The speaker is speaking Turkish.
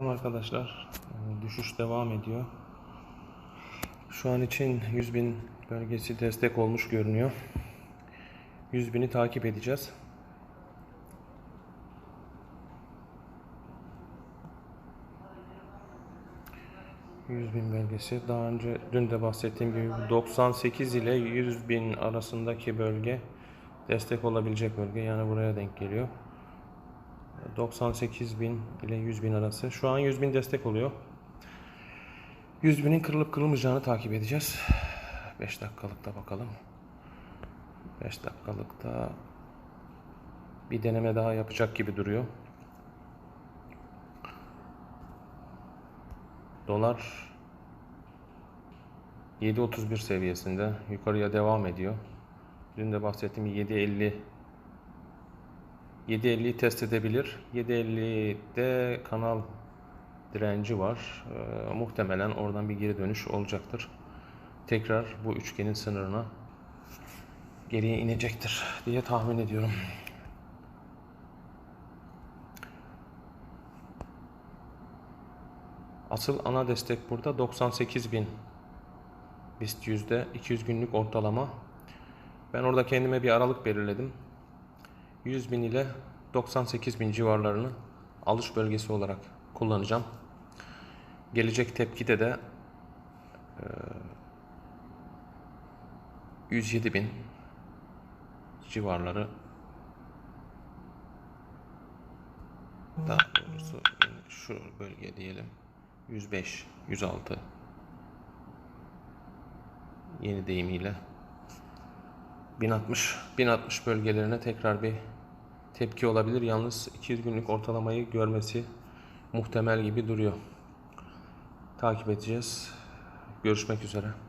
Arkadaşlar e, düşüş devam ediyor. Şu an için 100 bin bölgesi destek olmuş görünüyor. 100 bini takip edeceğiz. ...100 bin bölgesi. Daha önce dün de bahsettiğim gibi 98 ile 100 bin arasındaki bölge destek olabilecek bölge. Yani buraya denk geliyor. 98 bin ile 100 bin arası. Şu an 100 bin destek oluyor. 100 binin kırılıp kırılmayacağını takip edeceğiz. 5 dakikalıkta bakalım. 5 dakikalıkta bir deneme daha yapacak gibi duruyor. Dolar 7.31 seviyesinde yukarıya devam ediyor. Dün de bahsettiğim 7.50 7.50'yi test edebilir. 7.50'de kanal direnci var. Ee, muhtemelen oradan bir geri dönüş olacaktır. Tekrar bu üçgenin sınırına geriye inecektir diye tahmin ediyorum. Asıl ana destek burada 98 bin BIST yüzde 200 günlük ortalama. Ben orada kendime bir aralık belirledim. 100 bin ile 98 bin civarlarını alış bölgesi olarak kullanacağım. Gelecek tepkide de e, 107 bin civarları daha doğrusu şu bölge diyelim 105 106 yeni deyimiyle 1060 1060 bölgelerine tekrar bir tepki olabilir. Yalnız 200 günlük ortalamayı görmesi muhtemel gibi duruyor. Takip edeceğiz. Görüşmek üzere.